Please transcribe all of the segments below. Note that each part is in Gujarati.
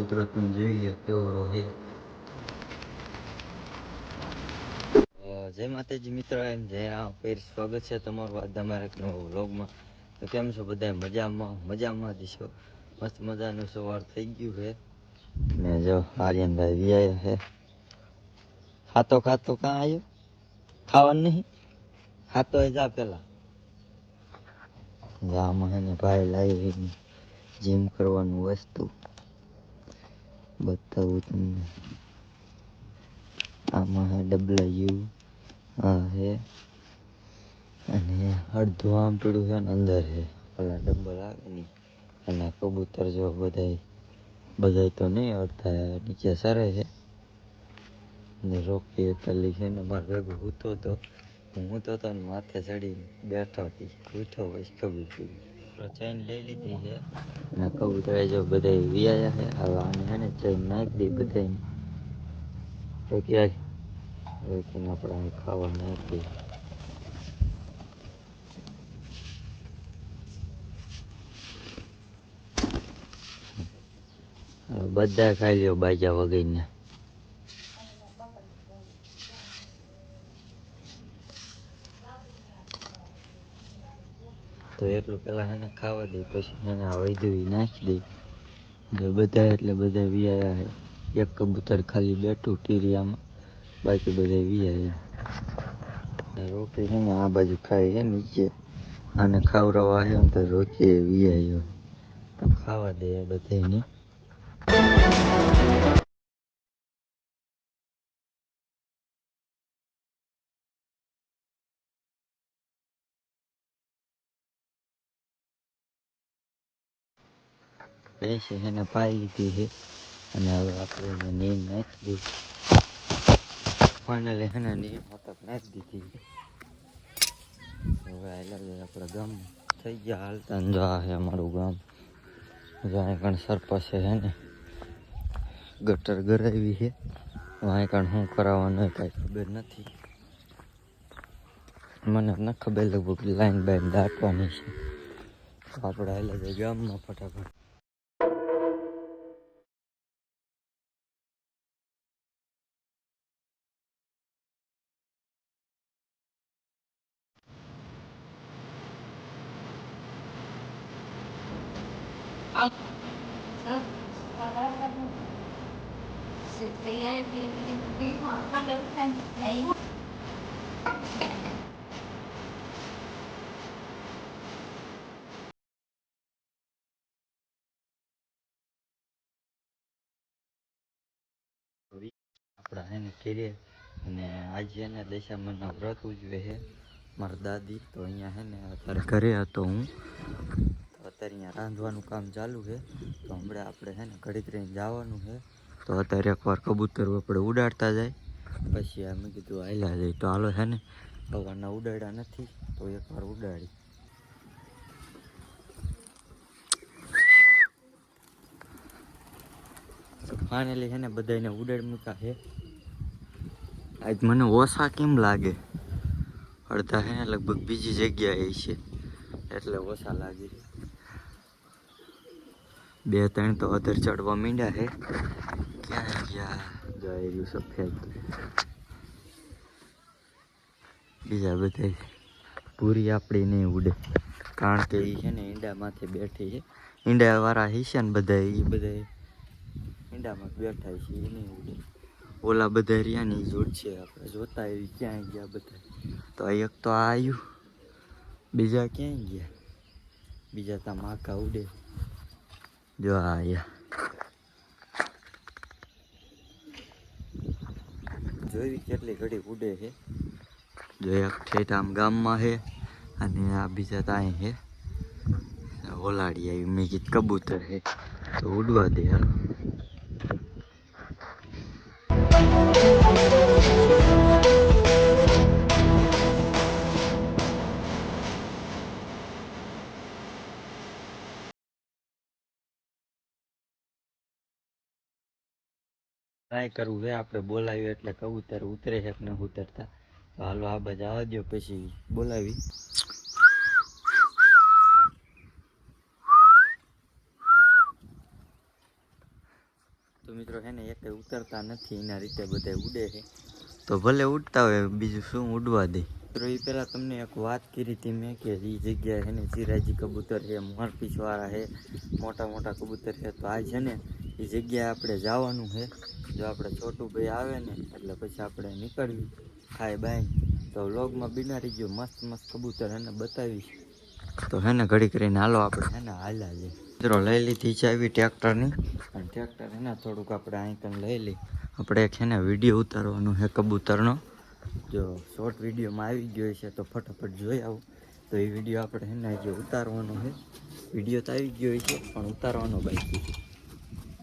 કબૂતરો જોઈએ કેવો રહે. જય માતાજી મિત્રો એમ, જય ફેર સ્વાગત છે તમારું અમારા એક વ્લોગમાં. તો કેમ છો બધા મજામાં? મજામાં જ છો? મસ્ત મજાનું સવાર થઈ ગયું છે ને જો આર્યનભાઈ વ્યાય છે ખાતો ખાતો કાં આવ્યો ખાવાનું નહીં? ખાતો એ જા પેલા. જામાં ભાઈ લાવી જીમ કરવાનું વસ્તુ. બતાવું તમને. આમાં હે ડબલ્યુ, આ હે, અને અડધું આમ પીળું છે ને અંદર છે. પેલા ડબ્બલ આવે ને, અને કબૂતર જો બધાય બધાય તો નહીં અડધા નીચે સરે છે. ને રોકી પેલી છે ને મારે ભેગો હૂતો તો, હું હૂતો તો ને માથે ચડીને બેઠો હતી. ઉઠો પછી ખબર ચેન લઈ લીધી છે. અને કબૂતર જો બધા વિયાયા છે આને છે ને ચેન નાખી દઈ બધાને તો આપણે ખાવા નાખી બધા ખાઈ લ્યો બાજા વગરના. તો એટલું પેલા એને ખાવા દે, પછી એને વૈધવી નાખી દઈ એટલે બધા એટલે બધા વિયા એક કબૂતર ખાલી બેઠું ટીરિયામાં, બાકી બધા વિયા એને આ બાજુ ખાઈ છે નીચે. અને ખાવડાવવા આવ્યો તો રોકીએ વિયા ખાવા દે બધાને ભેંસે એને પાઈ લીધી છે. અને હવે આપણે નીંદ નાખી દઈ ફાઇનલી એને નીંદ મતક નાખી દીધી હવે જાય આપણા ગામમાં થઈ ગયા. હાલતા જો આ છે અમારું ગામ. જ્યાં કણ સરપંચ છે ને ગટર ગરાવી છે. વાંય કણ શું કરાવવાનું કાંઈ ખબર નથી. મને ન ખબર લગભગ લાઈન બાઈન દાટવાની છે. આપણે જાય ગામમાં ફટાફટ આપણા એને ઘેરે અને આજે એને દશામાના વ્રત ઉજવે છે મારા દાદી તો અહીંયા છે ને અત્યારે ઘરે હતો હું. અત્યારે અહીંયા રાંધવાનું કામ ચાલુ છે તો હમણાં આપણે છે ને ઘડીક રહીને જવાનું છે તો અત્યારે એકવાર કબૂતર આપણે ઉડાડતા જાય. પછી અમે કીધું હાલ્યા જઈ તો હાલો છે ને, ભગવાનના ઉડાડ્યા નથી, તો એકવાર ઉડાડી. ફાઇનલી છે ને બધાને ઉડાડ મૂકા છે. આજ મને ઓછા કેમ લાગે? અડધા ને, લગભગ બીજી જગ્યાએ છે, એટલે ઓછા લાગે. બે, ત્રણ તો અધર ચડવા માંડ્યા છે. ક્યાં ગયા? રહ્યું સફેદ. બીજા બધા પૂરી આપણી નહીં ઉડે. કારણ કે એ છે ને ઈંડામાંથી બેઠી છે. ઈંડાવાળા હિસ્સા ને બધા એ બધા ઈંડામાં બેઠા છે એ નહીં ઉડે. ઓલા બધા રહ્યા ને એ છે આપણે જોતા એ ક્યાંય ગયા બધા? તો એક તો આવ્યું બીજા ક્યાંય ગયા? બીજા તા માકા ઉડે. જો આયા. જોઈ કેટલી ઘડી ઉડે છે. જો એક આમ ગામમાં છે અને આ બીજા ત્યાં છે. ઓલાડી આવી, મેં કીધું કબૂતર છે. તો ઉડવા દે હાલો. ટ્રાય કરવું છે, આપણે બોલાવ્યું એટલે કબૂતર ઉતરે છે કે ન ઉતરતા. તો હાલો આ બાજુ આવવા દો પછી બોલાવી. ઉતરતા નથી, એના રીતે બધા ઉડે છે. તો ભલે ઉડતા હોય, બીજું શું ઉડવા દે? મિત્રો એ પહેલાં તમને એક વાત કરી હતી મેં કે એ જગ્યાએ છે ને સિરાજી કબૂતર છે મોરપીછવાળા છે મોટા મોટા કબૂતર છે તો આ છે ને એ જગ્યાએ આપણે જવાનું છે જો આપણે છોટું ભાઈ આવે ને એટલે પછી આપણે નીકળવી ખાય બાય તો વ્લોગમાં બિનારી ગયો મસ્ત મસ્ત કબૂતર એને બતાવીશ. તો હે ને ઘડી કરીને હાલો આપણે હે ને હાલ્યા જઈએ. મિત્રો લઈ લીધી આવી ટ્રેક્ટરની. અને ટ્રેક્ટર હે થોડુંક આપણે અહીં લઈ લઈ આપણે એક છે ને વીડિયો ઉતારવાનો છે કબૂતરનો. જો શોર્ટ વિડીયોમાં આવી ગયો છે, તો ફટાફટ જોઈ આવું. તો એ વીડિયો આપણે હે જે ઉતારવાનો છે. વીડિયો તો આવી ગયો છે, પણ ઉતારવાનો બાકી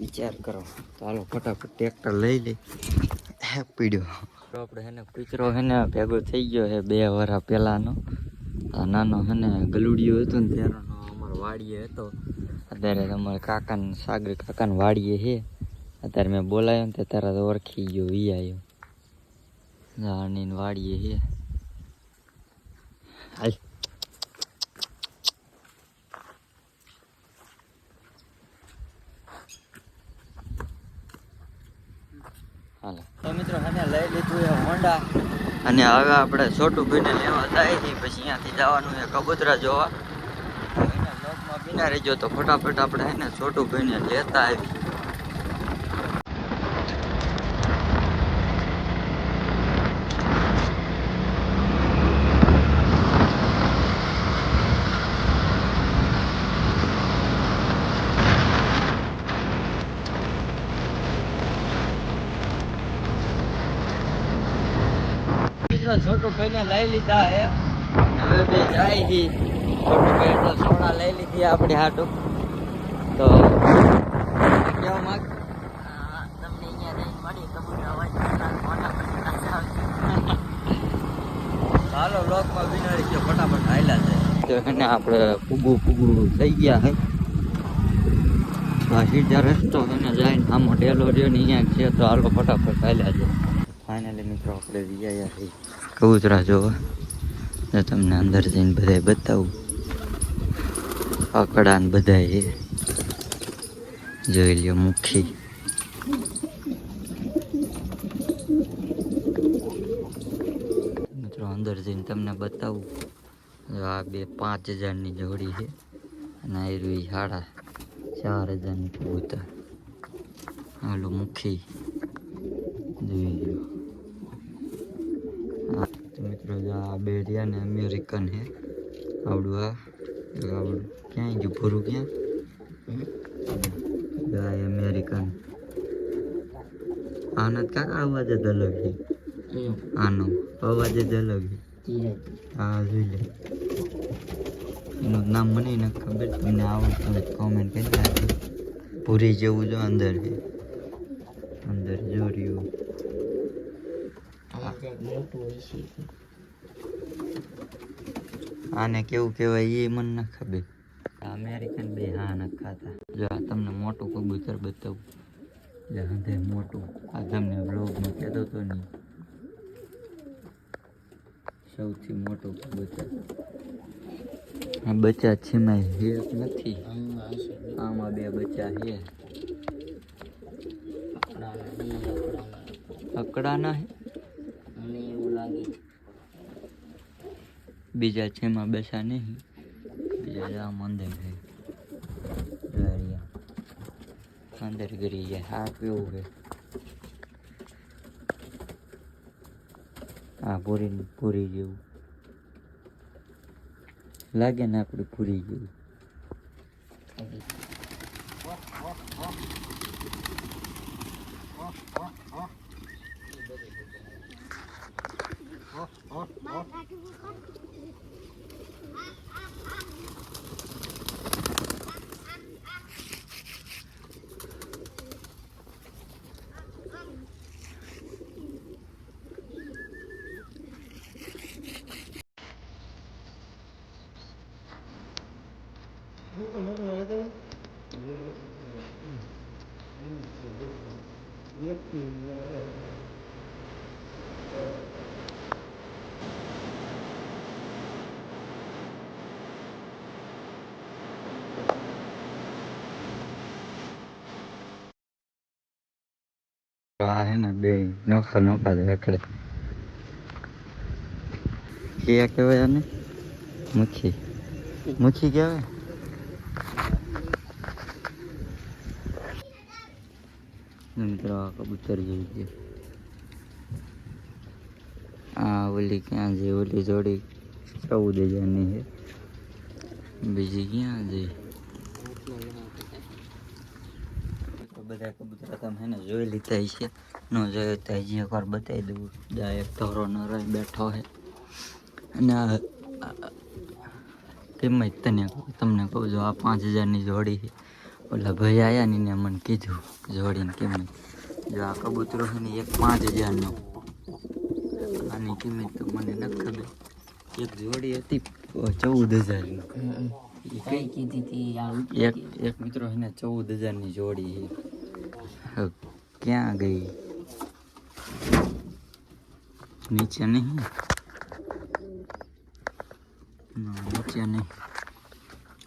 વિચાર કરો. હાલો, ફટાફટ ટ્રેક્ટર લઈ લઈ પીડ્યો આપણે એને કૂચરો હેને ભેગો થઈ ગયો છે બે વરા પહેલાંનો. આ નાનો હેને ગલુડિયો હતો ને ત્યારનો અમારો વાડીએ હતો. અત્યારે અમારે કાકાને, સાગર કાકાને વાડીએ છે. અત્યારે મેં બોલાયો ને તે તારા તો ઓળખી ગયો, વી આવ્યો જાની વાડીએ છે હાલ. તો મિત્રો એને લઈ લીધું એ હોન્ડા. અને હવે આપણે છોટું ભાઈને લેવા જાય છે. પછી અહીંયાથી જવાનું છે કબૂતરા જોવા. બ્લોગમાં બિના રહેજો તો ફટાફટ આપણે એને છોટું ભાઈને લેતા આવી છોટું ભાઈને લઈ લીધા હે. હવે બે જાય છે છોટું ભાઈ લઈ લીધી આપણે હાટું. તો કેવા માંગ? તમને અહીંયા રહી મળી તમને હાલો લોકમાં બિનારી ગયો ફટાફટ હાલ્યા છે તો એને આપણે ફૂગું ફૂગું થઈ ગયા હે. સીધા રસ્તો એને જાય આમાં ડેલો રહ્યો ને અહીંયા છે તો હાલો ફટાફટ હાલ્યા છે ફાઇનલી મિત્રો આપણે વિયા કબૂતરા જોવા. તમને અંદર જઈને બધાય બતાવું. આકડા ને બધાય છે. જોઈ લ્યો મુખી. મિત્રો, અંદર જઈને તમને બતાવું. આ બે પાંચ હજારની જોડી છે. અને આ રહ્યું સાડા ચાર હજારની કબૂતર. હાલો મુખી. જોઈ લ્યો. તો મિત્રો આ બે રહ્યા ને અમેરિકન હે. આવડું આ આવડું. ક્યાંય ગયું? ભૂરું ક્યાં? અમેરિકન. આનો કાકા અવાજ જ અલગ છે? આનો અવાજ જ અલગ છે. હા જોઈ લે. એનું નામ મને ન ખબર. તમને આવડતું હોય કોમેન્ટ કરી નાખજો. પૂરી જેવું જો અંદર છે. અંદર જોર્યું આને કેવું કહેવાય એ મને ના ખબર. અમેરિકન બે હા ન ખાતા. જો આ તમને મોટું કબૂતર બતાવું. જે હંધે મોટું. આ તમને બ્લોગમાં કહેતો હતો નહીં. સૌથી મોટું કબૂતર. આ બચ્ચા છે માં હેક નથી. આમાં બે બચ્ચા છે અકડા હે બીજા છે માં બેસા નહીં. બીજા જામ અંદર છે. રહ્યા અંદર કરી જાય હા, કેવું છે? હા, પૂરી પૂરી જેવું. લાગે ને આપણે પૂરી જેવું. هنا بي نوخر نوخر ذكر क्या क्या यानी मुखी मुखी क्या है મિત્રો આ કબૂતર જેવી છે. આ ઓલી ક્યાં છે? ઓલી જોડી ચૌદ હજારની છે. બીજી ક્યાં છે? બધા કબૂતર તમે ને જોઈ લીધા છે ન જોયો તો હજી એકવાર બતાવી દઉં. એક ધોરો ન રહી બેઠો છે અને કિંમત તને તમને કહું, જો આ પાંચ હજારની જોડી છે. ઓલા ભાઈ આવ્યા ને એને મને કીધું જોડીને કિંમત જો આ કબૂતરો છે ને એક પાંચ હજારનો. આની કિંમત તો મને નથી ખબર. એક જોડી હતી ચૌદ હજારની. એક એક મિત્રો છે ને ચૌદ હજારની જોડી છે. ક્યાં ગઈ? નીચે નહીં. નીચે નહીં.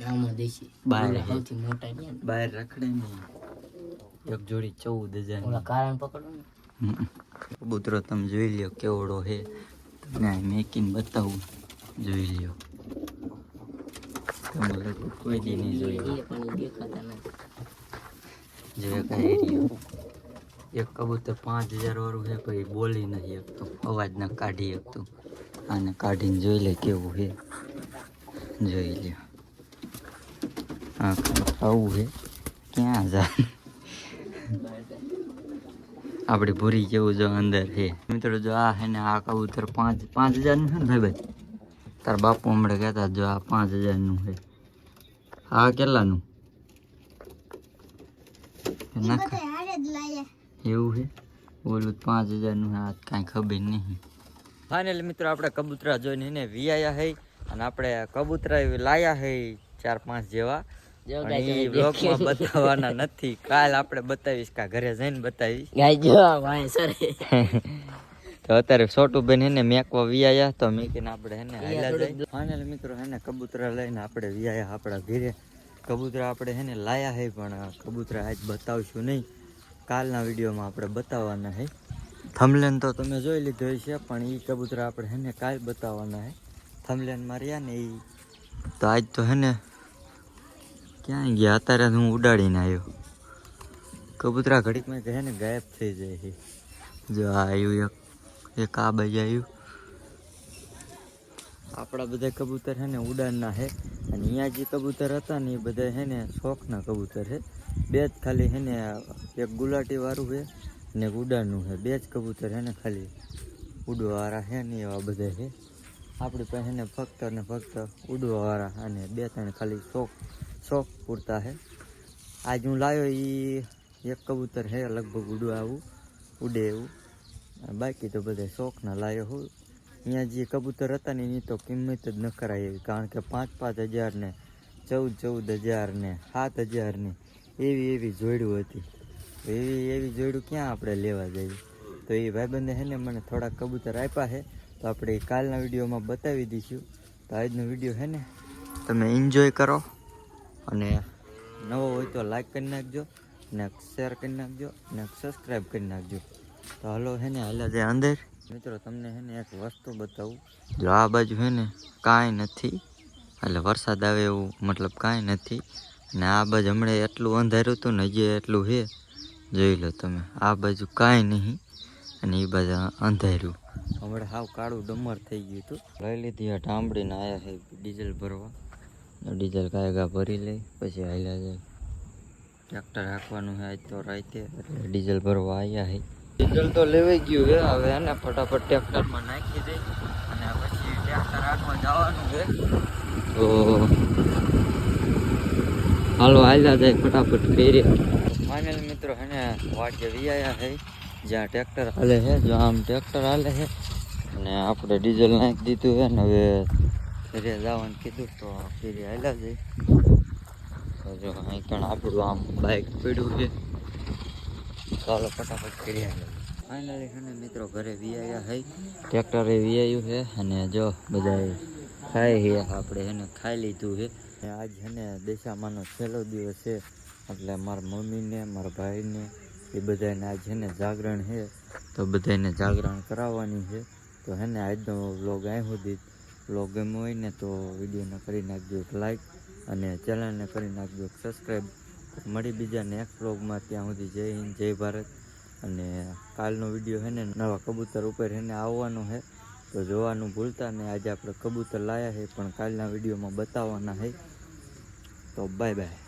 આમાં દેશી. બહાર સૌથી મોટા ને. બહાર રખડે નહીં એક જોડી ચૌદ ઓલા કારણ પકડો ને કબૂતરો તમે જોઈ લ્યો કેવડો છે તમને મેકીને બતાવું. જોઈ લ્યો. તમારે કોઈ દી નહીં જોઈ પણ દેખાતા નથી. જે કાંઈ રહ્યો. એક કબૂતર પાંચ હજાર વાળું છે પછી બોલી નથી શકતું. અવાજ ના કાઢી શકતું. આને કાઢીને જોઈ લે કેવું છે જોઈ લે હા આવું છે. ક્યાં જા? આપણી ભૂરી જેવું જો અંદર છે. મિત્રો જો આ હે ને આ કબૂતર પાંચ પાંચ હજારનું છે ને ભાઈ ભાઈ? તાર બાપુ હમણાં કહેતા જો આ પાંચ હજારનું છે. આ કેટલાનું? નાખ. એવું છે? ઓલું પાંચ હજારનું આ કાંઈ ખબર નહીં. ફાઇનલી મિત્રો આપણે કબૂતરા જોઈને એને વિયાયા હે. અને આપણે કબૂતરા લાયા હે ચાર પાંચ જેવા. બ્લોગમાં બતાવવાના નથી. કાલ આપણે બતાવીશ કા ઘરે જઈને બતાવીશ. ગાય જો ભાઈ સરે. તો અત્યારે એને મેકવા વિયાયા તો મેકીને આપણે હેને હાલ્યા જાય. ફાઇનલ મિત્રો હેને કબૂતરા લઈને આપણે વિયાયા આપણા ઘરે. કબૂતરા આપણે હેને લાયા હે પણ કબૂતરા આજ બતાવશું નહીં. કાલના વિડીયોમાં આપણે બતાવવાના હે. થમલેન તો તમે જોઈ લીધો છે પણ એ કબૂતરા આપણે હેને કાલ બતાવવાના હે. થમલેન માર્યા ને એ તો આજ તો હેને ક્યાં ગયા? અત્યારે હું ઉડાડીને આવ્યો. કબૂતરા ઘડીકમાં કહે ને ગાયબ થઈ જાય છે. જો આવ્યું એક એક આ બાજુ આવ્યું આપણા બધા કબૂતર છે ને ઉડાનના છે. અને અહીંયા જે કબૂતર હતા ને એ બધા છે ને શોખના કબૂતર છે. બે જ ખાલી છે ને એક ગુલાટી વાળું છે ને ઉડાનનું છે. બે જ કબૂતર છે ને ખાલી ઉડવાવાળા છે ને એવા બધા છે. આપણી પાસે ને ફક્ત ને ફક્ત ઉડવાવાળા અને બે ત્રણ ખાલી શોખ શોખ પૂરતા છે આજ હું લાવ્યો એ એક કબૂતર છે લગભગ ઉડવા આવું, ઉડે એવું. બાકી તો બધા શોખના લાવ્યો હું. અહીંયા જે કબૂતર હતા ને એની તો કિંમત જ ન કરાય એવી, કારણ કે પાંચ પાંચ હજાર ને ચૌદ ચૌદ હજાર ને સાત હજાર ને એવી એવી જોડ્યું હતી. એવી એવી જોડ્યું ક્યાં આપણે લેવા જઈએ? તો એ ભાઈબંધે છે ને મને થોડા કબૂતર આપ્યા છે તો આપણે કાલના વિડીયોમાં બતાવી દઈશું. તો આજનો વીડિયો છે ને, તમે એન્જોય કરો. અને નવો હોય તો લાઈક કરી નાખજો ને શેર કરી નાખજો ને સબસ્ક્રાઈબ કરી નાખજો. તો હલો હે ને હાલ્યા જે અંદર. મિત્રો, તમને હે ને એક વસ્તુ બતાવું. જો આ બાજુ હે ને, કાંઈ નથી. એટલે વરસાદ આવે એવું મતલબ કાંઈ નથી. ને આ બાજુ હમણાં એટલું અંધાર્યું હતું ને હજી એટલું છે જોઈ લો તમે, આ બાજુ કાંઈ નહીં અને એ બાજુ અંધાર્યું હમણાં હાવ કાળું ડમર થઈ ગયું હતું. લઈ લીધી ઢાંબડીને આવ્યા છે ડીઝલ ભરવા. ડીઝલ કાયગા ભરી લઈ પછી હાલ્યા જાય. ટ્રેક્ટર હાંકવાનું આજ તો રાતે એટલે ડીઝલ ભરવા આવ્યા છે ડીઝલ તો લેવાઈ ગયું છે હવે એને ફટાફટ ટ્રેક્ટરમાં નાખી દઈ અને પછી ટ્રેક્ટર હાંકવા જવાનું છે તો હાલો હાલ્યા જાય ફટાફટ કરી ફાઇનલ મિત્રો એને વાટે વિયાયા છે જ્યાં ટ્રેક્ટર હાલે છે જો આમ ટ્રેક્ટર હાલે છે અને આપણે ડીઝલ નાખી દીધું છે ને હવે ઘરે જવાનું કીધું તો ફેરે હાલ્યા જઈ. તો જો અહીં પણ આપણું આમ બાઇક પડ્યું છે. ચાલો ફટાફટ ફેરી કરી ફાઇનલી છે ને મિત્રો ઘરે વિયાયા હઈ ટ્રેક્ટરે વિયાયું છે અને જો બધા ખાઈ છે આપણે એને ખાઈ લીધું છે. આજ છે ને દેશામાંનો છેલ્લો દિવસ છે. એટલે મારા મમ્મીને મારા ભાઈને એ બધાને આજ છે ને જાગરણ છે. તો બધાને જાગરણ કરાવવાની છે. તો હેને આજનો વ્લોગ અહીં સુધી વ્લોગ ગમ્યો હોય ને તો વિડીયોને કરી નાખજો એક લાઈક અને ચેનલને કરી નાખજો એક સબસ્ક્રાઈબ મળી બીજા નેક્સ્ટ વ્લોગમાં ત્યાં સુધી જય હિન્દ, જય ભારત. અને કાલનો વીડિયો છે ને, નવા કબૂતર ઉપર એને આવવાનો છે. તો જોવાનું ભૂલતા નહીં. આજે આપણે કબૂતર લાયા છે, પણ કાલના વિડીયોમાં બતાવવાના છે. તો બાય બાય